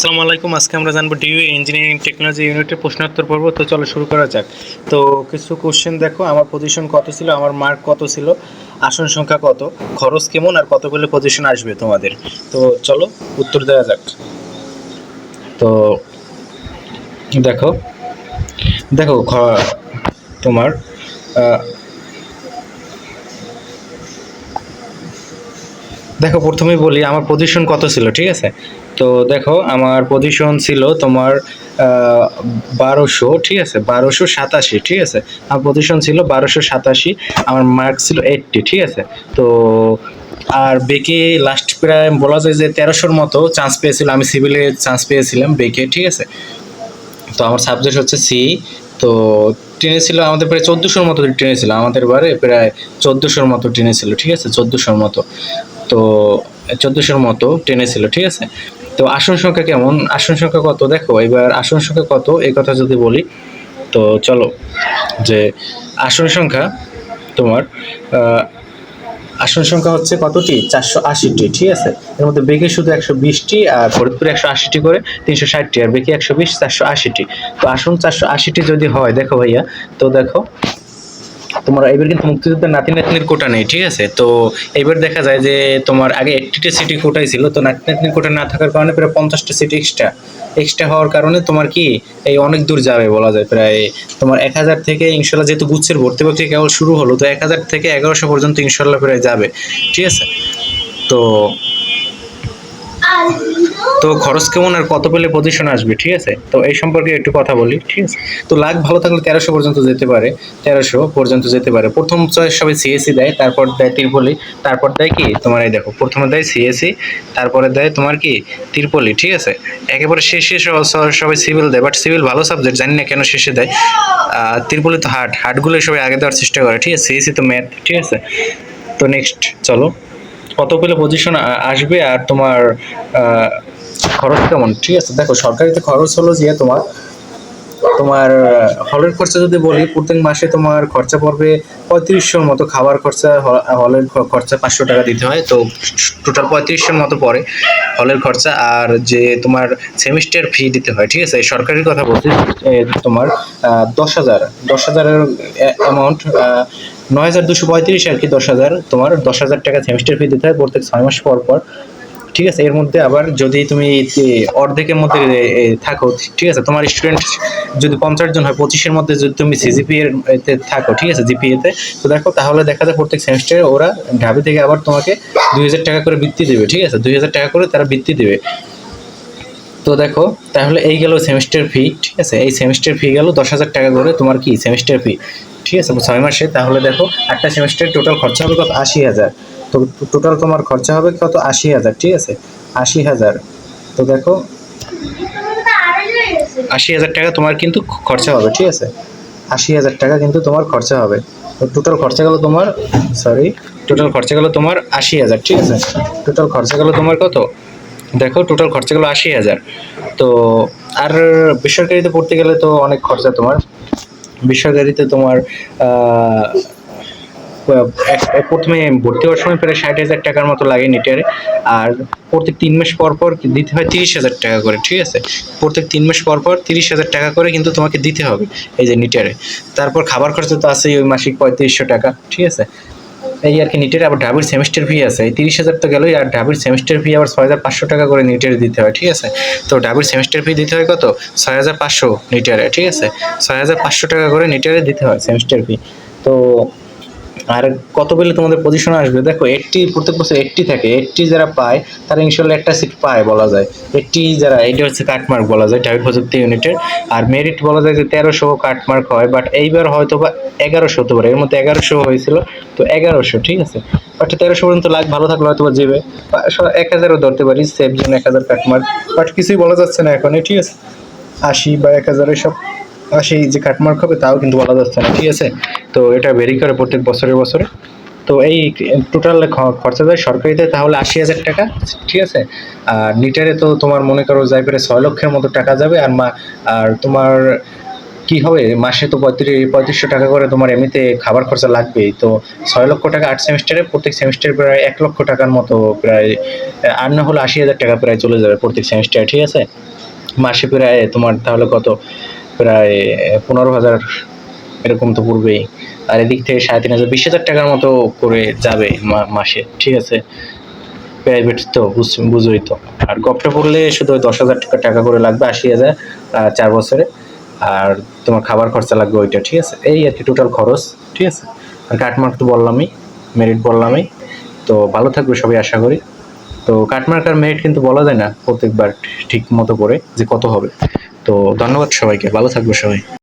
আসসালামু আলাইকুম। আজকে আমরা জানব ডিউ ইঞ্জিনিয়ারিং টেকনোলজি ইউনিটের প্রশ্নোত্তর পর্ব। তো চলো শুরু করা যাক। তো কিছু কোশ্চেন দেখো, আমার পজিশন কত ছিল, আমার মার্ক কত ছিল, আসন সংখ্যা কত, খরচ কেমন আর কতগুলো পজিশন আসবে তোমাদের? তো চলো উত্তর দেওয়া যাক। তো দেখো দেখো তোমার দেখো প্রথমেই বলি, আমার পজিশন কত ছিল, ঠিক আছে? তো দেখো, আমার পজিশন ছিল তোমার বারোশো, ঠিক আছে? বারোশো সাতাশি, ঠিক আছে? আমার পজিশন ছিল বারোশো সাতাশি, আমার মার্ক ছিল এইটটি ঠিক আছে? তো আর বেকে লাস্ট প্রায় বলা যায় যে তেরোশোর মতো চান্স পেয়েছিল। আমি সিভিলে চান্স পেয়েছিলাম বেকে ঠিক আছে? তো আমার সাবজেক্ট হচ্ছে সি তো ট্রেনে ছিল আমাদের প্রায় চোদ্দোশোর মতো ট্রেনে ছিল। আমাদের বারে প্রায় চোদ্দোশোর মতো ট্রেনে ছিল, ঠিক আছে? চোদ্দোশোর মতো। তো চোদ্দোশোর মতো ট্রেনে ছিল, ঠিক আছে? তো আসন সংখ্যা কেমন? আসন সংখ্যা কত? দেখো, এবার আসন সংখ্যা কত? এই কথা যদি বলি, তো চলো যে আসন সংখ্যা তোমার আসন সংখ্যা হচ্ছে কতটি? চারশো আশিটি, ঠিক আছে? এর মধ্যে বেগে শুধু একশো বিশটি আর ফরিদপুরে একশো আশিটি করে তিনশো ষাটটি, আর বেগে একশো বিশ, চারশো আশিটি। তো আসন চারশো আশিটি যদি হয়, দেখো ভাইয়া, তো দেখো তোমার এবার কিন্তু মুক্তিযুদ্ধের নাতি নাতনির কোটা নেই, ঠিক আছে? তো এবার দেখা যায় যে তোমার আগে একটিটা সিটি কোটাই ছিল, তো নাতি নাতনির কোটা না থাকার কারণে প্রায় পঞ্চাশটা সিটি এক্সট্রা এক্সট্রা হওয়ার কারণে তোমার কি এই অনেক দূর যাবে বলা যায়। প্রায় তোমার এক হাজার থেকে ইনশাল্লাহ যেহেতু গুচ্ছের ভর্তি ভর্তি কেবল শুরু হলো, তো এক হাজার থেকে এগারোশো পর্যন্ত ইনশাল্লাহ প্রায় যাবে, ঠিক আছে? তো তো খরচ কেমন আর কত পেলে পজিশন আসবে, ঠিক আছে? তো এই সম্পর্কে একটু কথা বলি, ঠিক আছে? তো লাখ ভালো থাকলে তেরোশো পর্যন্ত যেতে পারে, তেরোশো পর্যন্ত যেতে পারে। প্রথম চয়েস সবাই সিএসসি দেয়, তারপর দেয় তিরপলি তারপর দেয় কি? তোমার এই দেখো, প্রথমে দেয় সিএসসি তারপরে দেয় তোমার কি? তিরপলি ঠিক আছে? একেবারে শেষে সবাই সিভিল দেয় বাট সিভিল ভালো সাবজেক্ট জানি না কেন শেষে দেয়। তিরপলি তো হার্ড হার্ডগুলো সবাই আগে দেওয়ার চেষ্টা করে, ঠিক আছে? সিএসসি তো ম্যাথ ঠিক আছে? তো নেক্সট চলো। কতগুলো পজিশন আসবে আর তোমার খরচ কেমন? ঠিক আছে, দেখো সরকারিতে খরচ হলো যে তোমার তোমার, হলের খরচা যদি বলি, প্রত্যেক মাসে তোমার খরচা পড়বে পঁয়ত্রিশশোর মতো, খাবার খরচা হলের খরচা পাঁচশো টাকা দিতে হয়, তো টোটাল পঁয়ত্রিশশোর মতো পড়ে হলের খরচা, আর যে তোমার সেমিস্টার ফি দিতে হয়, ঠিক আছে? এই সরকারি কথা বলছি তোমার দশ হাজার, দশ হাজারের অ্যামাউন্ট নয় হাজার দুশো পঁয়ত্রিশ আর কি দশ হাজার। তোমার দশ হাজার টাকা সেমিস্টার ফি দিতে হয় প্রত্যেক ছয় মাস পর পর। ঠিক আছে? এর মধ্যে আবার যদি তুমি অর্ধেকের মধ্যে থাকো, ঠিক আছে? তোমার স্টুডেন্ট যদি পঞ্চাশ জন হয়, পঁচিশের মধ্যে যদি তুমি সিজিপি এর এতে থাকো, ঠিক আছে? জিপিএ তে, তো দেখো, তাহলে দেখা যায় প্রত্যেক সেমিস্টারে ওরা ঢাবি থেকে আবার তোমাকে দুই হাজার টাকা করে বৃত্তি দেবে, ঠিক আছে? দুই হাজার টাকা করে তারা বৃত্তি দেবে। তো দেখো, তাহলে এই গেল সেমিস্টার ফি ঠিক আছে? এই সেমিস্টার ফি গেল দশ হাজার টাকা করে তোমার কি? সেমিস্টার ফি ঠিক আছে ছয় মাসে, তাহলে দেখো একটা সেমিস্টার টোটাল খরচা হবে কত? আশি হাজার। তো টোটাল তোমার খরচা হবে কত? আশি হাজার, ঠিক আছে? আশি হাজার। তো দেখো, আশি হাজার টাকা তোমার কিন্তু খরচা হবে, ঠিক আছে? আশি হাজার টাকা কিন্তু তোমার খরচা হবে। তো টোটাল খরচা গেলো তোমার সরি টোটাল খরচা গেলো তোমার আশি হাজার, ঠিক আছে? টোটাল খরচা গেলো তোমার কত? দেখো টোটাল খরচা গেলো আশি হাজার। তো আর বেসরকারিতে পড়তে গেলে তো অনেক খরচা তোমার। বেসরকারিতে তোমার প্রথমে ভর্তি হওয়ার সময় প্রায় ষাট হাজার টাকার মতো লাগে নিটারে আর প্রত্যেক তিন মাস পর পর দিতে হয় তিরিশ হাজার টাকা করে, ঠিক আছে? প্রত্যেক তিন মাস পর পর তিরিশ হাজার টাকা করে কিন্তু তোমাকে দিতে হবে এই যে নিটারে তারপর খাবার খরচা তো আছেই, ওই মাসিক পঁয়ত্রিশশো টাকা, ঠিক আছে? এই আর কি নিটের আবার ডাবির সেমিস্টার ফি আছে। এই তিরিশ হাজার তো গেলোই, আর ডাবির সেমিস্টার ফি আবার ছয় হাজার পাঁচশো টাকা করে নিটের দিতে হয়, ঠিক আছে? তো ডাবির সেমিস্টার ফি দিতে হয় কত? ছয় হাজার পাঁচশো নিটারে ঠিক আছে? ছয় হাজার পাঁচশো টাকা করে নিটারে দিতে হয় সেমিস্টার ফি তো আর কত পেলে তোমাদের পজিশন আসবে? দেখো এইটটি প্রত্যেক বছর এইটটি থাকে। এইটটি যারা পায়, তারা ইনশাল্লাহ একটা সিট পায় বলা যায়। এইটটি যারা, এটা হচ্ছে কাটমার্ক বলা যায় ডাবির প্রযুক্তি ইউনিটের আর মেরিট বলা যায় যে তেরোশো কাটমার্ক হয় বাট এইবার হয়তো বা এগারোশো হতে পারে। এর মধ্যে এগারোশো হয়েছিল, তো এগারোশো, ঠিক আছে? বাট তেরোশো পর্যন্ত লাখ ভালো থাকলে হয়তো বা যাবে এক হাজারও ধরতে পারি সেফ জন্য এক হাজার কাটমার্ক বাট কিছুই বলা যাচ্ছে না এখন ঠিক আছে? আশি বা এক হাজার, এসব আশি যে কাটমার্ক হবে, তাও কিন্তু বলা যাচ্ছে না ঠিক আছে? তো এটা ভেরি করে প্রত্যেক বছরে বছরে। তো এই টোটাল খরচা যায় সরকারিতে, তাহলে আশি হাজার টাকা, ঠিক আছে? আর নিটারে তো তোমার মনে করো যাই পেরে ছয় লক্ষের মতো টাকা যাবে, আর মা আর তোমার কি হবে? মাসে তো পঁয়ত্রিশ, পঁয়ত্রিশশো টাকা করে তোমার এমনিতে খাবার খরচা লাগবেই। তো ছয় লক্ষ টাকা আট সেমিস্টারে প্রত্যেক সেমিস্টারে প্রায় এক লক্ষ টাকার মতো প্রায়, আর না হলে আশি হাজার টাকা প্রায় চলে যাবে প্রত্যেক সেমিস্টারে ঠিক আছে? মাসে প্রায় তোমার তাহলে কত? প্রায় পনেরো হাজার এরকম তো পড়বেই। আর এদিক থেকে সাড়ে তিন হাজার, বিশ হাজার টাকার মতো করে যাবে মাসে, ঠিক আছে? প্রাইভেট তো, বুঝ- বুঝোই তো। আর গপটা পড়লে শুধু দশ হাজার টাকা টাকা করে লাগবে আশি হাজার চার বছরে। আর তোমার খাবার খরচা লাগবে ওইটা, ঠিক আছে? এই আর কি টোটাল খরচ, ঠিক আছে? আর কাটমার্ক তো বললামই মেরিট বললামই। তো ভালো থাকবে সবাই, আশা করি। তো কাটমার্ক আর মেরিট কিন্তু বলা যায় না প্রত্যেকবার ঠিক মতো করে যে কত হবে। তো ধন্যবাদ সবাইকে ভালো থাকব সবাই।